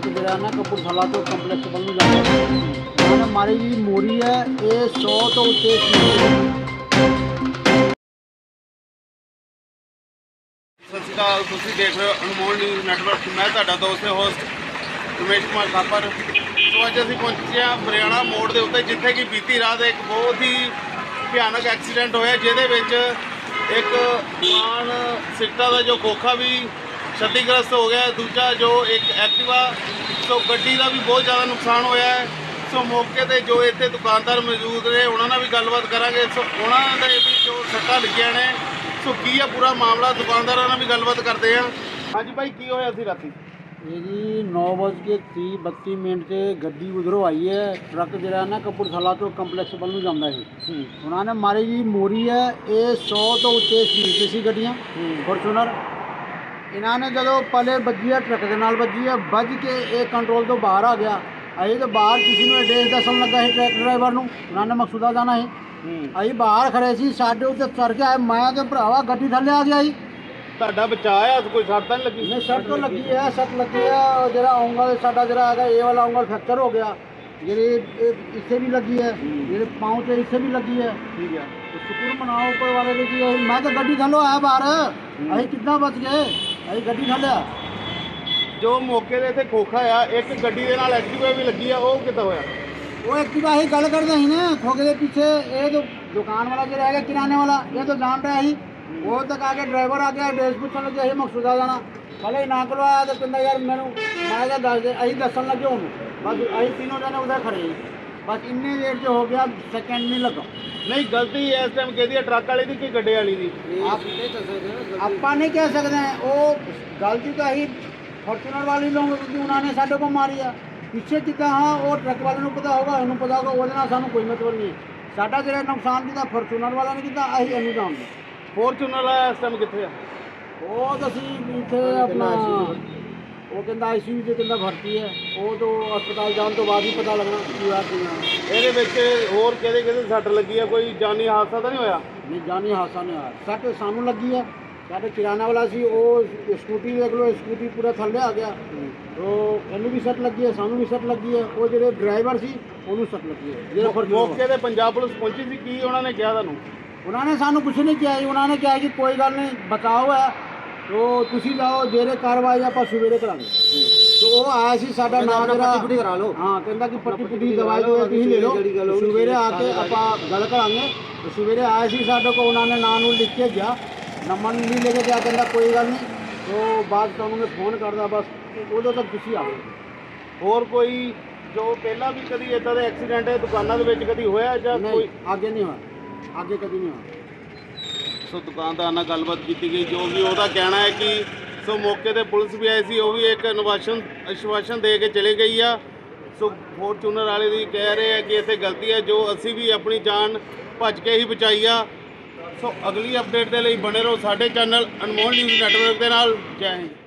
ਕਪੂਰਥਲਾ ਤੋਂ ਕੰਪਲੈਕਸ ਵੱਲ ਨੂੰ ਜਾਂਦਾ ਹੈ ਉਹਨਾਂ ਨੇ ਮਾਰੀ ਮੋਰੀ ਹੈ ਇਹ 100 ਤੋਂ ਉੱਤੇ ਸਤਿ ਸ਼੍ਰੀ ਅਕਾਲ ਤੁਸੀਂ ਦੇਖ ਰਹੇ ਹੋ ਅਨਮੋਲ ਨਿਊਜ਼ ਨੈਟਵਰਕ। ਮੈਂ ਤੁਹਾਡਾ ਦੋਸਤ ਤੇ ਹੋਸਟ ਰਮੇਸ਼ ਕੁਮਾਰ ਥਾਪਰ। ਸੋ ਅੱਜ ਅਸੀਂ ਪਹੁੰਚੇ ਹਾਂ ਬਰਿਆਣਾ ਮੋੜ ਦੇ ਉੱਤੇ, ਜਿੱਥੇ ਕਿ ਬੀਤੀ ਰਾਤ ਇੱਕ ਬਹੁਤ ਹੀ ਭਿਆਨਕ ਐਕਸੀਡੈਂਟ ਹੋਇਆ, ਜਿਹਦੇ ਵਿੱਚ ਇੱਕ ਵਾਹਨ ਸਿੱਟਾ ਦਾ ਜੋ ਖੋਖਾ ਵੀ ਛੱਤੀਗ੍ਰਸਤ ਹੋ ਗਿਆ। ਦੂਜਾ ਜੋ ਇੱਕ ਐਕਟਿਵਾ ਸੋ ਗੱਡੀ ਦਾ ਵੀ ਬਹੁਤ ਜ਼ਿਆਦਾ ਨੁਕਸਾਨ ਹੋਇਆ ਹੈ ਸੋ ਮੌਕੇ ਤੇ ਜੋ ਇੱਥੇ ਦੁਕਾਨਦਾਰ ਮੌਜੂਦ ਨੇ ਉਹਨਾਂ ਨਾਲ ਵੀ ਗੱਲਬਾਤ ਕਰਾਂਗੇ ਸੋ ਉਹਨਾਂ ਦੇ ਵੀ ਜੋ ਸੱਟਾਂ ਲੱਗੀਆਂ ਨੇ ਸੋ ਕੀ ਆ ਪੂਰਾ ਮਾਮਲਾ ਦੁਕਾਨਦਾਰਾਂ ਨਾਲ ਵੀ ਗੱਲਬਾਤ ਕਰਦੇ ਆ ਹਾਂਜੀ ਭਾਈ ਕੀ ਹੋਇਆ ਸੀ ਰਾਤੀ ਇਹ ਜੀ 9:30 32 ਮਿੰਟ ਤੇ ਗੱਡੀ ਉਧਰੋਂ ਆਈ ਹੈ ਟਰੱਕ ਜਿਹੜਾ ਨਾ ਕਪੂਰਥਲਾ ਤੋਂ ਕੰਪਲੈਕਸ ਵੱਲ ਨੂੰ ਜਾਂਦਾ ਹੈ ਉਹਨਾਂ ਨੇ ਮਾਰੀ ਜੀ ਮੋਰੀ ਹੈ ਇਹ 100 ਤੋਂ ਉੱਤੇ ਸਪੀਡ ਤੇ ਸੀ ਗੱਡੀਆਂ ਫੋਰਚੂਨਰ ਇਹਨਾਂ ਨੇ ਜਦੋਂ ਪਹਿਲੇ ਵੱਜੀ ਹੈ ਟਰੱਕ ਦੇ ਨਾਲ ਵੱਜੀ ਹੈ ਵੱਜ ਕੇ ਇਹ ਕੰਟਰੋਲ ਤੋਂ ਬਾਹਰ ਆ ਗਿਆ। ਅਸੀਂ ਤਾਂ ਬਾਹਰ ਕਿਸੇ ਨੂੰ ਐਡਰੈਸ ਦੱਸਣ ਲੱਗਾ ਸੀ ਟਰੱਕ ਡਰਾਈਵਰ ਨੂੰ ਉਹਨਾਂ ਨੇ ਮਕਸੂਦਾ ਜਾਣਾ ਸੀ। ਅਸੀਂ ਬਾਹਰ ਖੜੇ ਸੀ ਸਾਡੇ ਉੱਤੇ ਚੜ ਕੇ ਆਏ ਮੈਂ ਤੇ ਭਰਾਵਾ ਗੱਡੀ ਥੱਲੇ ਆ ਗਿਆ ਸੀ ਤੁਹਾਡਾ ਬਚਾਅ ਆ ਕੋਈ ਸੱਟ ਤਾਂ ਨਹੀਂ ਲੱਗੀ? ਨਹੀਂ ਸੱਟ ਤੋਂ ਲੱਗੀ ਹੈ ਸੱਟ ਲੱਗੀ ਉਹ ਜਿਹੜਾ ਉਂਗਲ ਸਾਡਾ ਜਿਹੜਾ ਹੈਗਾ ਇਹ ਵਾਲਾ ਉਂਗਲ ਫ੍ਰੈਕਚਰ ਹੋ ਗਿਆ। ਜਿਹੜੇ ਇੱਥੇ ਵੀ ਲੱਗੀ ਹੈ ਜਿਹੜੇ ਪਾਉਂ ਤੇ ਇੱਥੇ ਵੀ ਲੱਗੀ ਹੈ। ਠੀਕ ਹੈ ਤੇ ਸ਼ੁਕਰ ਮਨਾਓ ਉੱਪਰ ਵਾਲੇ ਦੇ ਕੀ ਮੈਂ ਤਾਂ ਗੱਡੀ ਥੱਲੋਂ ਆਇਆ ਬਾਹਰ। ਅਸੀਂ ਕਿੱਦਾਂ ਬਚ ਗਏ? ਅਸੀਂ ਗੱਡੀ ਥੱਲੇ ਆ ਜੋ ਮੌਕੇ ਦੇ ਇੱਥੇ ਖੋਖਾ ਆ ਇੱਕ ਗੱਡੀ ਦੇ ਨਾਲ ਐਕਟਿਵਾ ਵੀ ਲੱਗੀ ਆ ਉਹ ਕਿੱਦਾਂ ਹੋਇਆ? ਉਹ ਐਕਟਿਵਾ ਅਸੀਂ ਗੱਲ ਕਰਦੇ ਸੀ ਨਾ ਖੋਕੇ ਦੇ ਪਿੱਛੇ ਇਹ ਜੋ ਦੁਕਾਨ ਵਾਲਾ ਜਿਹੜਾ ਹੈਗਾ ਕਿਰਾਣੇ ਵਾਲਾ ਇਹ ਤਾਂ ਜਾਣ ਰਿਹਾ ਸੀ। ਉਹ ਤੱਕ ਆ ਕੇ ਡਰਾਈਵਰ ਆ ਗਿਆ ਡਰੈਸ ਪੁੱਛਣ ਲੱਗੇ ਅਸੀਂ ਮਕਸੂਦਾ ਜਾਣਾ। ਪਹਿਲੇ ਨਾ ਕੋਲ ਆਇਆ ਤੇ ਕਹਿੰਦਾ ਯਾਰ ਮੈਨੂੰ ਮੈਂ ਕਿਹਾ ਦੱਸ ਦੇ ਅਸੀਂ ਦੱਸਣ ਲੱਗੇ ਉਹਨੂੰ। ਬਸ ਅਸੀਂ ਤਿੰਨੋਂ ਜਣੇ ਉਹਦਾ ਖੜੇ ਸੀ। ਬਸ ਇੰਨੇ ਦੇਰ 'ਚ ਹੋ ਗਿਆ ਸੈਕਿੰਡ ਨਹੀਂ ਲੱਗਾ। ਨਹੀਂ ਗਲਤੀ ਇਸ ਟਾਈਮ ਕਿਹਦੀ ਆ ਟਰੱਕ ਵਾਲੀ ਦੀ ਕਿ ਗੱਡੇ ਵਾਲੀ ਦੀ? ਆਪ ਆਪਾਂ ਨਹੀਂ ਕਹਿ ਸਕਦੇ ਹਾਂ, ਉਹ ਗਲਤੀ ਤਾਂ ਅਸੀਂ ਫੋਰਚੂਨਰ ਵਾਲੀ ਲੋਕ ਕਿਉਂਕਿ ਉਹਨਾਂ ਨੇ ਸਾਡੇ ਕੋਲ ਮਾਰੀ ਆ। ਪਿੱਛੇ ਕਿਤਾ ਹਾਂ ਉਹ ਟਰੱਕ ਵਾਲੇ ਨੂੰ ਪਤਾ ਹੋਗਾ ਉਹਨੂੰ ਪਤਾ ਹੋਗਾ ਉਹਦੇ ਨਾਲ ਸਾਨੂੰ ਕੋਈ ਮਤਲਬ ਨਹੀਂ। ਹੈ। ਸਾਡਾ ਜਿਹੜਾ ਨੁਕਸਾਨ ਕੀਤਾ ਫੋਰਚੂਨਰ ਵਾਲਾ ਨੇ ਕੀਤਾ ਅਸੀਂ ਇਹਨੂੰ ਜਾਣਦੇ ਫੋਰਚੂਨਰ ਵਾਲਾ ਇਸ ਟਾਈਮ ਕਿੱਥੇ ਆ? ਉਹ ਤਾਂ ਅਸੀਂ ਇੱਥੇ ਆਪਣਾ ਉਹ ਕਹਿੰਦਾ ਆਈਸੀਯੂ 'ਚ ਕਹਿੰਦਾ ਭਰਤੀ ਹੈ। ਉਹ ਤੋਂ ਹਸਪਤਾਲ ਜਾਣ ਤੋਂ ਬਾਅਦ ਹੀ ਪਤਾ ਲੱਗਣਾ ਕੀ ਹੋਇਆ ਕੀ ਨਾ ਇਹਦੇ ਵਿੱਚ ਹੋਰ ਕਿਹਦੇ ਕਿਹਦੇ ਸੱਟ ਲੱਗੀ ਆ? ਕੋਈ ਜਾਨੀ ਹਾਦਸਾ ਤਾਂ ਨਹੀਂ ਹੋਇਆ? ਨਹੀਂ ਜਾਨੀ ਹਾਸਾ ਨਹੀਂ ਆਇਆ ਸੱਟ ਸਾਨੂੰ ਲੱਗੀ ਹੈ। ਸਾਡੇ ਕਿਰਾਣਾ ਵਾਲਾ ਸੀ। ਉਹ ਸਕੂਟੀ ਦੇਖ ਲਓ ਸਕੂਟੀ ਪੂਰਾ ਥੱਲੇ ਆ ਗਿਆ। ਉਹ ਇਹਨੂੰ ਵੀ ਸੱਟ ਲੱਗੀ ਹੈ ਸਾਨੂੰ ਵੀ ਸੱਟ ਲੱਗੀ ਹੈ। ਉਹ ਜਿਹੜੇ ਡਰਾਈਵਰ ਸੀ ਉਹਨੂੰ ਸੱਟ ਲੱਗੀ ਹੈ। ਜਿਹੜਾ ਫਰਜ਼ੀ ਮੌਕੇ ਤੇ ਪੰਜਾਬ ਪੁਲਿਸ ਪਹੁੰਚੀ ਸੀ ਕੀ ਉਹਨਾਂ ਨੇ ਕਿਹਾ ਤੁਹਾਨੂੰ? ਉਹਨਾਂ ਨੇ ਸਾਨੂੰ ਕੁਝ ਨਹੀਂ ਕਿਹਾ ਜੀ। ਉਹਨਾਂ ਨੇ ਕਿਹਾ ਕਿ ਕੋਈ ਗੱਲ ਨਹੀਂ ਬਚਾਓ ਹੈ। ਤੋ ਤੁਸੀਂ ਜਾਓ ਜਿਹੜੇ ਕਾਰਵਾਈ ਆਪਾਂ ਸਵੇਰੇ ਕਰਾਂਗੇ। ਤੋ ਉਹ ਆਇਆ ਸੀ ਸਾਡਾ ਨਾਮ ਜਿਹੜਾ ਪੱਟੀ ਕਰਾ ਲਓ। ਹਾਂ ਕਹਿੰਦਾ ਕਿ ਪੱਟੀ ਪੁੱਟੀ ਦਵਾਈ ਜੋ ਤੁਸੀਂ ਲੈ ਲਓ। ਸਵੇਰੇ ਆ ਕੇ ਆਪਾਂ ਗੱਲ ਕਰਾਂਗੇ। ਤੇ ਸਵੇਰੇ ਆਇਆ ਸੀ ਸਾਡੇ ਕੋਲ ਉਹਨਾਂ ਨੇ ਨਾਂ ਨੂੰ ਲਿਖ ਕੇ ਗਿਆ। ਨੰਬਰ ਨਹੀਂ ਲੈ ਕੇ ਗਿਆ ਕਹਿੰਦਾ ਕੋਈ ਗੱਲ ਨਹੀਂ। ਤੋ ਬਾਅਦ ਤੁਹਾਨੂੰ ਮੈਂ ਫੋਨ ਕਰਦਾ ਬਸ। ਉਦੋਂ ਤੱਕ ਤੁਸੀਂ ਆਓ। ਹੋਰ ਕੋਈ ਜੋ ਪਹਿਲਾਂ ਵੀ ਕਦੀ ਇਦਾਂ ਦੇ ਐਕਸੀਡੈਂਟ ਹੈ ਦੁਕਾਨਾਂ ਦੇ ਵਿੱਚ ਕਦੀ ਹੋਇਆ ਜਾਂ ਕੋਈ ਅੱਗੇ ਨਹੀਂ ਹੋਇਆ। ਅੱਗੇ ਕਦੀ ਨਹੀਂ ਹੋਇਆ। ਸੋ ਦੁਕਾਨਦਾਰ ਨਾਲ ਗੱਲਬਾਤ ਕੀਤੀ ਗਈ, ਜੋ ਵੀ ਉਹਦਾ ਕਹਿਣਾ ਹੈ ਕਿ ਸੋ ਮੌਕੇ ਤੇ ਪੁਲਿਸ ਵੀ ਆਈ ਸੀ, ਉਹ ਵੀ ਇੱਕ ਨਿਵਾਸ਼ਨ ਅਸ਼ਵਾਸਨ ਦੇ ਕੇ ਚਲੇ ਗਈ ਆ। ਸੋ ਫੋਰਚੂਨਰ ਵਾਲੇ ਦੀ ਕਹਿ ਰਹੇ ਆ ਕਿ ਇੱਥੇ ਗਲਤੀ ਹੈ, ਜੋ ਅਸੀਂ ਵੀ ਆਪਣੀ ਜਾਨ ਭੱਜ ਕੇ ਹੀ ਬਚਾਈ ਆ। ਸੋ ਅਗਲੀ ਅਪਡੇਟ ਦੇ ਲਈ ਬਣੇ ਰਹੋ ਸਾਡੇ ਚੈਨਲ ਅਨਮੋਲ ਨਿਊਜ਼ ਨੈਟਵਰਕ ਦੇ ਨਾਲ। ਜੈ ਹਿੰਦ।